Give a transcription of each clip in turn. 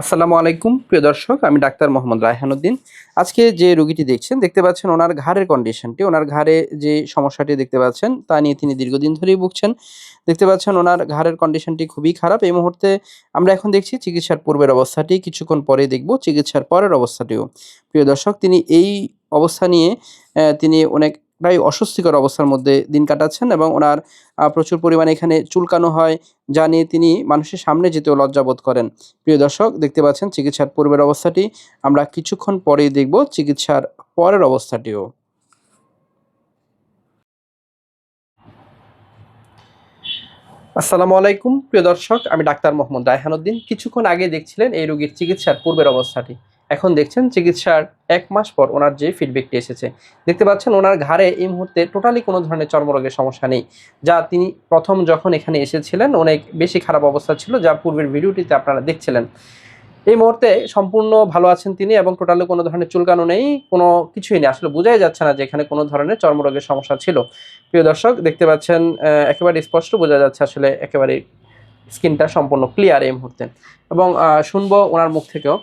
আসসালামু আলাইকুম, প্রিয় দর্শক, আমি ডাক্তার মোহাম্মদ রায়হানুদ্দিন। আজকে যে রোগীটি দেখছেন, দেখতে পাচ্ছেন ওনার ঘাড়ের কন্ডিশনটি ওনার ঘাড়ে যে সমস্যাটি দেখতে পাচ্ছেন, তা নিয়ে তিনি দীর্ঘদিন ধরেই ভুগছেন। দেখতে পাচ্ছেন ওনার ঘাড়ের কন্ডিশনটি খুবই খারাপ। এই মুহূর্তে আমরা এখন দেখছি চিকিৎসার পূর্বের অবস্থাটি, কিছুক্ষণ পরে দেখব চিকিৎসার পরের অবস্থাটিও। প্রিয় দর্শক, তিনি এই অবস্থা নিয়ে তিনি অনেক প্রায় অস্বস্তিকর অবস্থার মধ্যে দিন কাটাচ্ছেন এবং ওনার প্রচুর পরিমাণে এখানে চুলকানো হয়, যা নিয়ে তিনি মানুষের সামনে যেতেও লজ্জাবোধ করেন। প্রিয় দর্শক, দেখতে পাচ্ছেন চিকিৎসার পূর্বের অবস্থাটি। আমরা কিছুক্ষণ পরেই দেখব চিকিৎসার পরের অবস্থাটিও। আসসালামু আলাইকুম, প্রিয় দর্শক, আমি ডাক্তার মোহাম্মদ রায়হানুদ্দিন কিছুক্ষণ আগে দেখছিলেন এই রোগীর চিকিৎসার পূর্বের অবস্থাটি। এখন দেখছেন চিকিৎসার এক মাস পর ওনার যে ফিডব্যাকটি এসেছে। দেখতে পাচ্ছেন ওনার ঘাড়ে এই মুহূর্তে টোটালি কোনো ধরনের চর্মরোগের সমস্যা নেই। যা তিনি প্রথম যখন এখানে এসেছিলেন, অনেক বেশি খারাপ অবস্থা ছিল, যা পূর্বের ভিডিওটিতে আপনারা দেখছিলেন। এই মুহূর্তে সম্পূর্ণ ভালো আছেন তিনি এবং টোটালি কোনো ধরনের চুলকানো নেই, কোনো কিছুই নেই। আসলে বোঝাই যাচ্ছে না যে এখানে কোনো ধরনের চর্মরোগের সমস্যা ছিল। প্রিয় দর্শক, দেখতে পাচ্ছেন একেবারে স্পষ্ট বোঝা যাচ্ছে আসলে একেবারে স্কিনটা সম্পূর্ণ ক্লিয়ার এই মুহূর্তে। এবং শুনব ওনার মুখ থেকেও।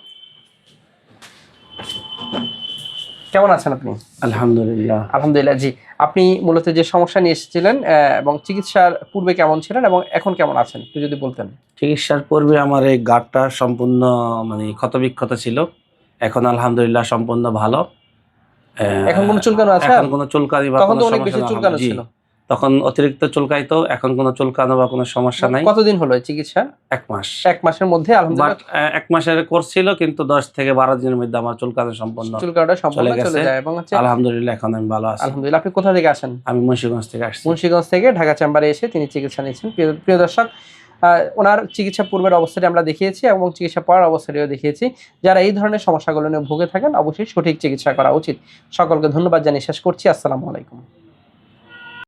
কেমন আছেন আপনি? আলহামদুলিল্লাহ। আলহামদুলিল্লাহ জি। আপনি মূলত যে সমস্যা নিয়ে এসেছিলেন এবং চিকিৎসার পূর্বে কেমন ছিলেন এবং এখন কেমন আছেন? একটু যদি বলতেন। চিকিৎসার পূর্বে আমার এই গাঁটটা সম্পূর্ণ মানে ক্ষতবিক্ষত ছিল। এখন আলহামদুলিল্লাহ সম্পূর্ণ ভালো। এখন কোনো চুলকানো আছে? এখন কোনো চুলকানি বা তখন তো অনেক বেশি চুলকানো ছিল। তখন অতিরিক্ত চুলকাইতো এখন কোনো চুলকানো বা কোনো সমস্যা নাই। কতদিন হলো চিকিৎসা? এক মাস। এক মাসের মধ্যে আলহামদুলিল্লাহ। এক মাসের কোর্স ছিল কিন্তু দশ থেকে বারো দিনের মধ্যে আমার চুলকানো সম্পন্ন চুলকানোটা সম্পূর্ণ চলে যায় এবং হচ্ছে আলহামদুলিল্লাহ এখন আমি ভালো আছি। আলহামদুলিল্লাহ আপনি কোথা থেকে আসেন? আমি মুন্সিগঞ্জ থেকে আসছি। মুন্সিগঞ্জ থেকে ঢাকা চেম্বারে এসে তিনি চিকিৎসা নিয়েছেন। প্রিয়- দর্শক আহ, ওনার চিকিৎসা পূর্বের অবস্থাটি আমরা দেখিয়েছি এবং চিকিৎসা পরের অবস্থাটিও দেখিয়েছি। যারা এই ধরনের সমস্যাগুলো নিয়ে ভুগে থাকেন অবশ্যই সঠিক চিকিৎসা করা উচিত। সকলকে ধন্যবাদ জানিয়ে শেষ করছি। আসসালামু আলাইকুম।